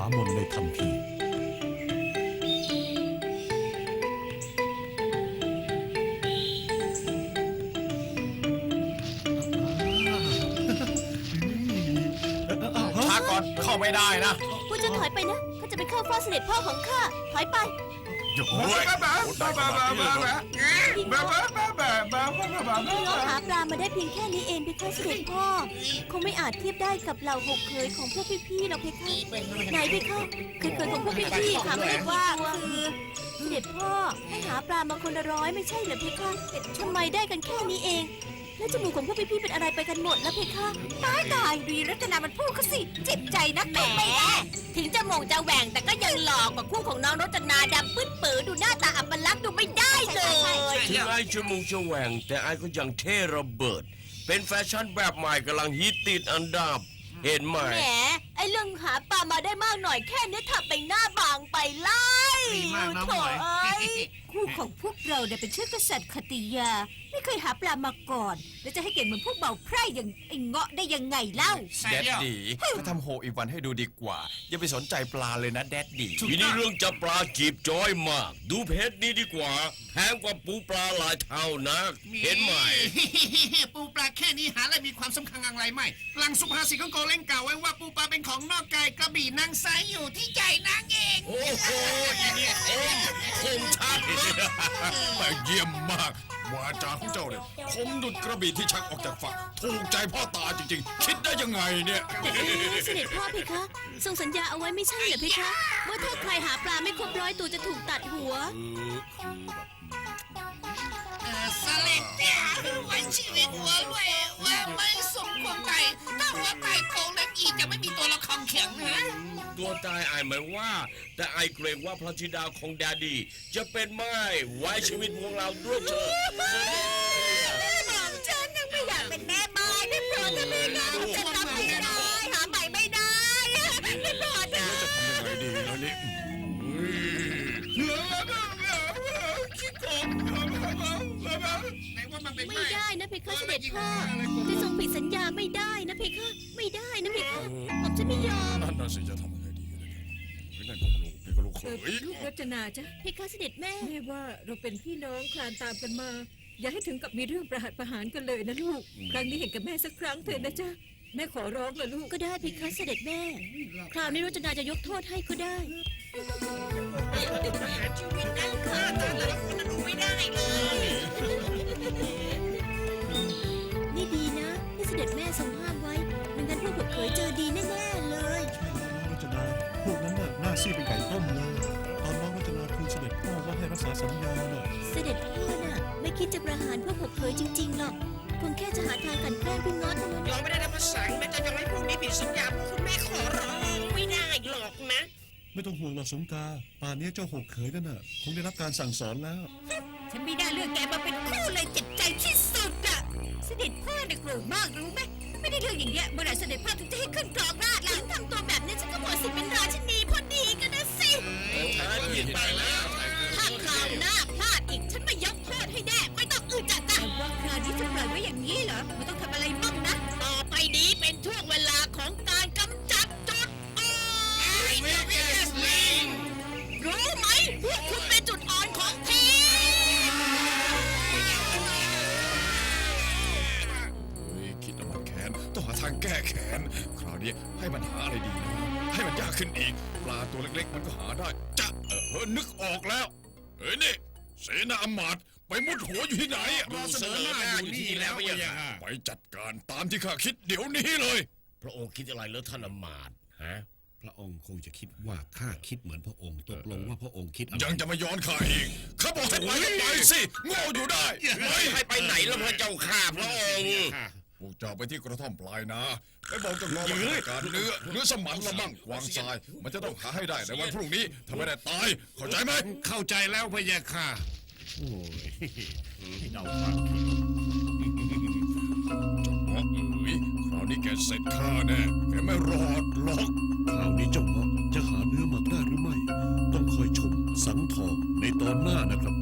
ามนในทันทีช้าก่อนเข้าไม่ได้นะ คุณจะถอยไปนะเขาจะไปเข้าฟฝ้เสด็พ่อของข้า ถอยไป โอ้บ้ายบ้าบ้าบ้าบ้าบ้าบ้าพี่บ้าน้องบ้าบ้าบ้าบ้าบ้าบ้าบ้าพี่น้องบ้าหาปลามาได้เพียงแค่นี้เองเพคะเสด็จพ่อ คงไม่อาจเทียบได้กับเหล่าหกเคยของพวกพี่ๆหรอกเพคะไหนเพคะเคยเคยของพวกพี่ๆค่ะไม่ได้ว่าคือเสด็จพ่อให้หาปลามาคนละร้อยไม่ใช่เหรอเพคะทำไมได้กันแค่นี้เอง แล้วจมูกของพวกพี่ๆเป็นอะไรไปกันหมดแล้วเพคะตายตายดีรัตนามันพูดก็สิเจ็บใจนักแหมไม่ได้ถึงจะมงจะแหว่งแต่ก็ยังหลอกกว่าคู่ของน้องรจนาดำปื้ดปือดูหน้าตาอัปลักษณ์ดูไม่ได้เลยถึงไอ้จมูกจะแหว่งแต่ไอ้ก็ยังเท่ระเบิด เป็นแฟชั่นแบบใหม่กำลังฮิตติดอันดับเห็นไหมแหมไอเรื่องหาปลามาได้มากหน่อยแค่นี้ทำไปหน้าบางไปไล่ดีมากนะโถหมวย เอ้ยคู่ของพวกเราเนี่ยเป็นเชื้อกษัตริย์คติยา ไม่เคยหาปลามาก่อน แล้วจะให้เก่งเหมือนพวกเบาไพร่อย่างไอ้เงาะได้ยังไงเล่าแดดดีก็ทำโฮอีกวันให้ดูดีกว่า อย่าไปสนใจปลาเลยนะแดดดีทีนี้เรื่องจับปลาจีบจอยมาก ดูเพชรนี้ดีกว่าแพงกว่าปูปลาหลายเท่านะเห็นไหม ปูปลาแค่นี้หาอะไรมีความสำคัญอะไรไหมหลังสุภาษิตของโกเล่งกล่าวไว้ว่าปูปลาเป็นของนอกกายกระบี่นางไซอยู่ที่ใจนางเอง โอ้โหทีนี้คมคมชัดเลยแม่เยี่ยมมากวาจาของเจ้าเนี่ยคมดุดกระบี่ที่ชักออกจากฝัก ถูกใจพ่อตาจริงๆ คิดได้ยังไงเนี่ยเอ๊ะเสด็จพ่อเพคะทรงสัญญาเอาไว้ไม่ใช่เหรอเพคะ ว่าถ้าใครหาปลาไม่ครบร้อยตัวจะถูกตัดหัวเออสลิดเนี่ยไว้ชีวิตหัวด้วยว่าไม่สมควรตายถ้าหัวตายโกงเล่งอีจะไม่มีตัวละครแข็งนะ ตัวตายไอ้ไม่ว่า แต่ไอ้เกรงว่าพระธิดาของแดดดี้จะเป็นไม้ไว้ชีวิตพวกเราด้วยเถอะแม่หมอมฉันยังไม่อยากเป็นแม่ไม้ได้โปรดเถอะเลยนะจะทำไม่ได้หาใหม่ไม่ได้ได้โปรดเถอะจะทำยังไงดีแล้วนี่ไหนว่ามันเป็นไม่ไม้ได้นะเพคะเสด็จพ่อจะทรงผิดสัญญาไม่ได้นะเพคะไม่ได้นะเพคะผมจะไม่ยอมนั่นน่ะสิจะทำยังไง เขเออยลูกรจนาจ้ะเพคะเสด็จแม่ แม่ว่าเราเป็นพี่น้องคลานตามกันมา อย่าให้ถึงกับมีเรื่องประหัตประหารกันเลยนะลูก ครั้งนี้เห็นกับแม่สักครั้งเถอะนะจ๊ะแม่ขอร้องเลยลูก ก็ได้เพคะเสด็จแม่ คราวนี้รจนาจะยกโทษให้ก็ได้ชีวิตนั่งฆ่าแต่ละคนดูไม่ได้เลยนี่ดีนะที่เสด็จแม่ทรงห้ามไว้ไม่งั้นพวกผมเคยเจอดีแน่าให้รักษาสัญญาน่ะเสด็จพ่อน่ะ ไม่คิดจะประหารพวกผมเคยจริงๆหรอกคงแค่จะหาทางกลันแกล้งพี่ง้อเท่านั้นเราไม่ได้รับประสานแม่จะยังไม่พวกนี้ผิดสัญญาคุณแม่ขอร้องไม่ได้หรอกนะไม่ต้องห่วงหรอกสงกา ป่านนี้เจ้าหกเขยนั่นน่ะคงได้รับการสั่งสอนแล้ว ฉันไม่ได้เลือกแกมาเป็นคู่เลยเจ็บใจที่สุดอะเสด็จพ่อเนี่ยโกรธมากรู้ไหมไม่ได้เรื่องอย่างเงี้ยเมื่อไหร่เสด็จพ่อถึงจะให้ขึ้นกรองราชย์ล่ะทำตัวแบบนี้ฉันก็หมดสิทธิ์เป็นราชินีพอดีกันนะสิช้าผิดไปแล้ว ทางแก้แค้นคราวนี้ให้มันหาอะไรดีนะให้มันยากขึ้นอีก ปลาตัวเล็กๆ มันก็หาได้ จะเออเฮ้ยนึกออกแล้ว เฮ้ยนี่เสนาอำมาตย์ไปมุดหัวอยู่ที่ไหนอะดูเสนอหน้าอยู่นี่แล้วไม่ยังไปจัดการตามที่ข้าคิดเดี๋ยวนี้เลย พระองค์คิดอะไรแล้วท่านอำมาตย์ฮะพระองค์คงจะคิดว่าข้าคิดเหมือนพระองค์ตกลงว่าพระองค์คิดอะไรยังจะมาย้อนข้าอีกข้าบอกให้ไปก็ไปสิโง่อยู่ได้ไปให้ไปไหนแล้วพระเจ้าข้าพระองค์ พวกเจ้าไปที่กระท่อมปลายนาไปบอกเจ้าของว่าจัดการเนื้อเนื้อสมันละมั่งวางทราย มันจะต้องหาให้ได้ในวันพรุ่งนี้ถ้าไม่ได้ตาย เข้าใจไหมเข้าใจแล้วพระยาค่ะโอ้ยให้เดาความเจ้าเอ๋ยคราวนี้แกเสร็จข้าแน่แกไม่รอดหรอกคราวนี้เจ้าเงาะจะหาเนื้อมาได้หรือไม่ ต้องคอยชมสังทองในตอนหน้านะครับ